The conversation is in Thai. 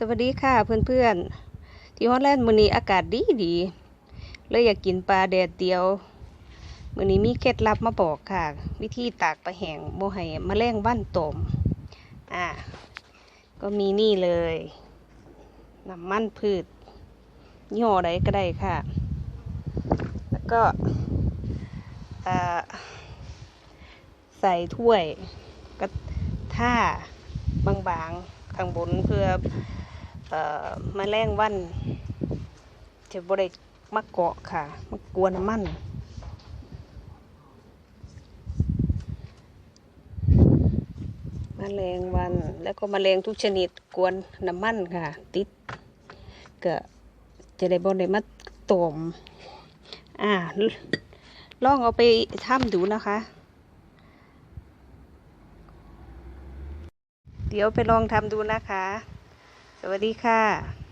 สวัสดีค่ะเพื่อนๆ ที่ฮอลแลนด์มื้อนี้อากาศดีดีเลยอยากกินปลาแดดเดียวมื้อนี้มีเคล็ดลับมาบอกค่ะ วิธีตากปลาแห้งบ่ให้แมลงวันตมอ่าก็มีนี่เลยน้ำมันพืชยี่ห้อใดก็ได้ค่ะ แล้วก็ใส่ถ้วยกระท่า บางๆข้างบนเพื่อเอ่อแมลงวัน จะบริมาเกาะค่ะมากวนน้ำมันแมลงวันแล้วก็มแมลงทุกชนิดกวนน้ำมันค่ะ ติดก็จะได้บได้มาตอมอ่าลองเอาไปทำดูนะคะ เดี๋ยวไปลองทำดูนะคะ สวัสดีค่ะ